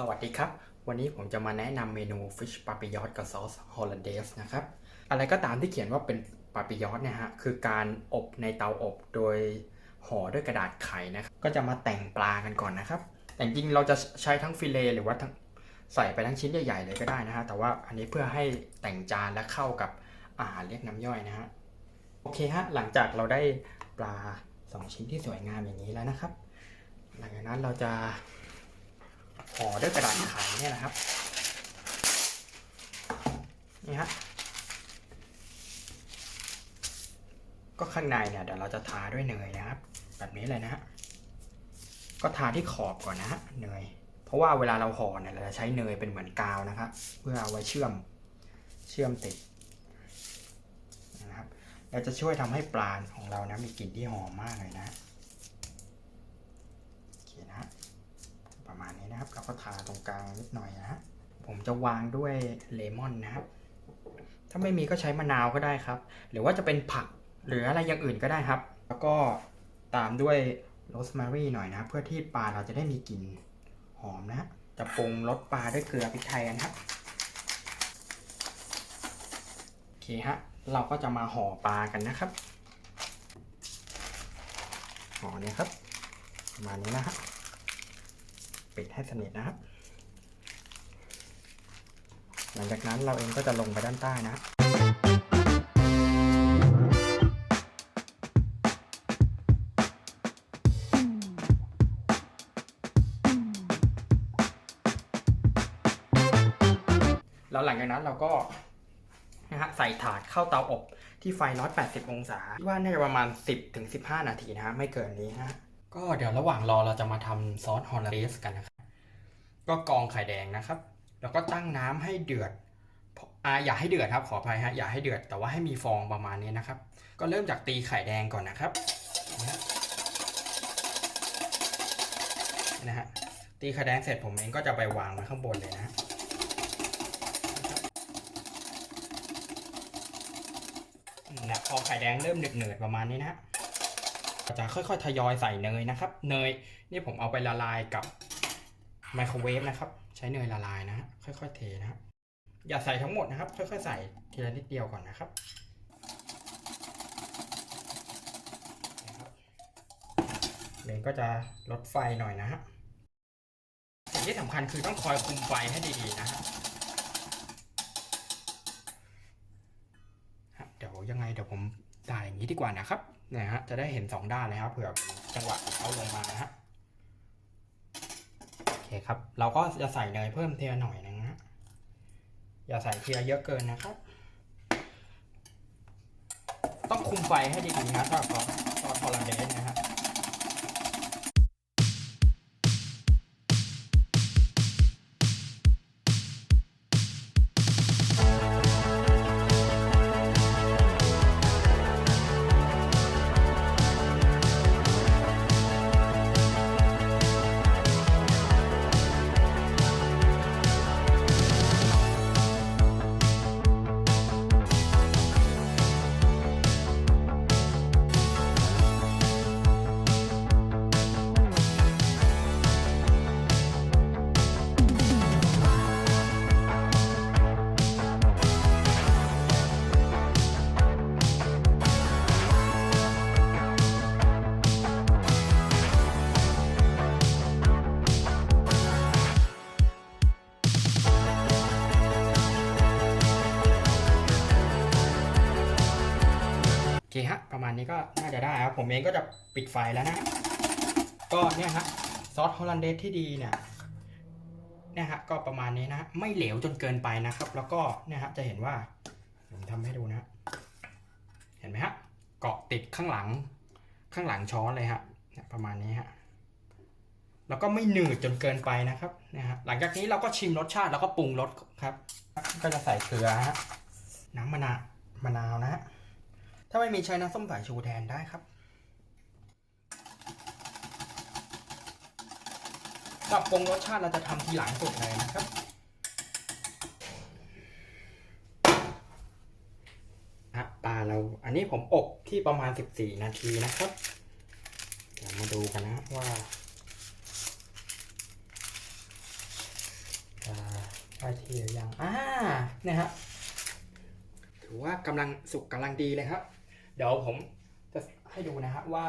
สวัสดีครับ วันนี้ผมจะมาแนะนำเมนู Fish p a p i l l o t กับซอส Hollandaise นะครับ อะไรก็ตามที่เขียนว่าเป็น p a p i l l o t เนี่ยฮะ คือการอบในเตาอบโดยห่อด้วยกระดาษไขนะครับ ก็จะมาแต่งปลากันก่อนนะครับ แต่จริงเราจะใช้ทั้งฟิเลหรือว่าทั้งใส่ไปทั้งชิ้นใหญ่ๆเลยก็ได้นะฮะ แต่ว่าอันนี้เพื่อให้แต่งจานและเข้ากับอาหารเรียกน้ำย่อยนะฮะ โอเคฮะ หลังจากเราได้ปลาสองชิ้นที่สวยงามอย่างนี้แล้วนะครับ หลังจากนั้นเราจะ ห่อด้วยกระดาษไขเนี่ยนะครับ นี่ฮะ ก็ข้างในเนี่ยเดี๋ยวเราจะทาด้วยเนยนะครับ แบบนี้เลยนะฮะ ก็ทาที่ขอบก่อนนะฮะเนย เพราะว่าเวลาเราห่อเนี่ยเราจะใช้เนยเป็นเหมือนกาวนะครับ เพื่อเอาไว้เชื่อม เชื่อมติดนะครับ เราจะช่วยทำให้ปลาของเรานะมีกลิ่นที่หอมมากเลยนะโอเคนะ นะครับแล้วก็ทาตรงกลางนิดหน่อยนะฮะผมจะวางด้วยเลมอนนะครับถ้าไม่มีก็ใช้มะนาวก็ได้ครับ หรือว่าจะเป็นผักหรืออะไรอย่างอื่นก็ได้ครับ แล้วก็ตามด้วยโรสแมรี่หน่อยนะเพื่อที่ปลาเราจะได้มีกลิ่นหอมนะจะปรุงรสปลาด้วยเกลือพริกไทยกันครับโอเคฮะเราก็จะมาห่อปลากันนะครับห่อเนี่ยครับประมาณนี้นะฮะ ปิดให้สนิทนะครับ หลังจากนั้นเราเองก็จะลงไปด้านใต้นะแล้วหลังจากนั้นเราก็นะฮะใส่ถาดเข้าเตาอบที่ไฟ 180 องศาว่าน่าจะประมาณ 10-15 นาทีนะฮะไม่เกินนี้นะฮะ ก็เดี๋ยวระหว่างรอเราจะมาทำซอสฮอลลาเดสกันนะครับ ก็กองไข่แดงนะครับ แล้วก็ตั้งน้ำให้เดือดอ่าอย่าให้เดือดครับ ขออภัยฮะ อย่าให้เดือด แต่ว่าให้มีฟองประมาณนี้นะครับ ก็เริ่มจากตีไข่แดงก่อนนะครับนะฮะ ตีไข่แดงเสร็จผมเองก็จะไปวางไว้ข้างบนเลยนะฮะนะพอไข่แดงเริ่มเดืดๆประมาณนี้นะฮะ จะค่อยๆทยอยใส่เนยนะครับ เนยนี่ผมเอาไปละลายกับไมโครเวฟนะครับ ใช้เนยละลายนะ ค่อยๆเทนะอย่าใส่ทั้งหมดนะครับ ค่อยๆใส่ทีละนิดเดียวก่อนนะครับนะครับเนยก็จะลดไฟหน่อยนะฮะสิ่งที่สำคัญคือต้องคอยคุมไฟให้ดีๆนะฮะเดี๋ยวยังไงเดี๋ยวผม ได้อย่างนี้ดีกว่านะครับนะฮะจะได้เห็นสองด้านนะครับเผื่อจังหวะเขาลงมานะฮะโอเคครับ เราก็จะใส่เนยเพิ่มเทียหน่อยนึงนะฮะอย่าใส่เทียเยอะเกินนะครับ ต้องคุมไฟให้ดีๆนะสำหรับซอสซอลแลนเดสนะฮะ ฮะ ประมาณนี้ก็น่าจะได้ครับ ผมเองก็จะปิดไฟแล้วนะ ก็เนี่ยฮะซอสฮอลแลนเดสที่ดีเนี่ยเนี่ยฮะก็ประมาณนี้นะไม่เหลวจนเกินไปนะครับ แล้วก็เนี่ยฮะจะเห็นว่าผมทำให้ดูนะ เห็นไหมฮะเกาะติดข้างหลังข้างหลังช้อนเลยฮะประมาณนี้ฮะแล้วก็ไม่หนืดจนเกินไปนะครับนะฮะหลังจากนี้เราก็ชิมรสชาติแล้วก็ปรุงรสครับ ก็จะใส่เกลือฮะน้ำมะนาวมะนาวนะฮะ ถ้าไม่มีใช้น้ำส้มสายชูแทนได้ครับปรับปรุงรสชาติเราจะทำทีหลังสุดเลยนะครับ ปลาเราอันนี้ผมอบที่ประมาณ 14 นาทีนะครับ เดี๋ยวมาดูกันนะว่าใช่ทีหรือยังอ่าเนี่ยฮะถือว่ากำลังสุกกำลังดีเลยครับ เดี๋ยวผมจะให้ดูนะฮะว่า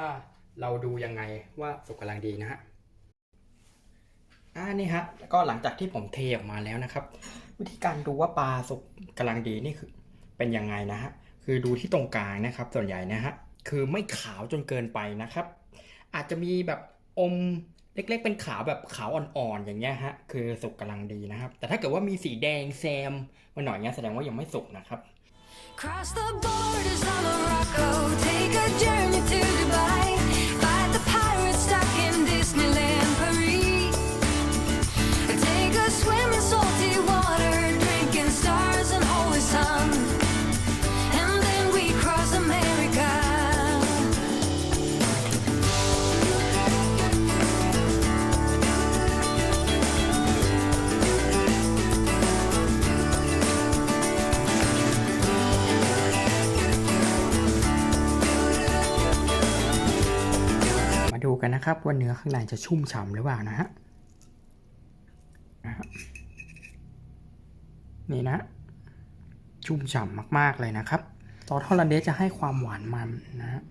เราดูยังไงว่าสุกกำลังดีนะฮะอ่านี่ฮะแล้วก็หลังจากที่ผมเทออกมาแล้วนะครับ วิธีการดูว่าปลาสุกกำลังดีนี่คือเป็นยังไงนะฮะคือดูที่ตรงกลางนะครับ ส่วนใหญ่นะฮะคือไม่ขาวจนเกินไปนะครับ อาจจะมีแบบอมเล็กๆ เป็นขาวแบบขาวอ่อนๆอย่างเงี้ยฮะคือสุกกำลังดีนะครับ แต่ถ้าเกิดว่ามีสีแดงแซมมาหน่อยเงี้ยแสดงว่ายังไม่สุกนะครับ Cross the borders of Morocco, take a journey to Dubai. ดูกันนะครับว่าเนื้อข้างในจะชุ่มฉ่ำหรือเปล่านะฮะนี่นะ ชุ่มฉ่ำมากๆเลยนะครับซอสฮอลแลนเดสจะให้ความหวานมันนะฮะ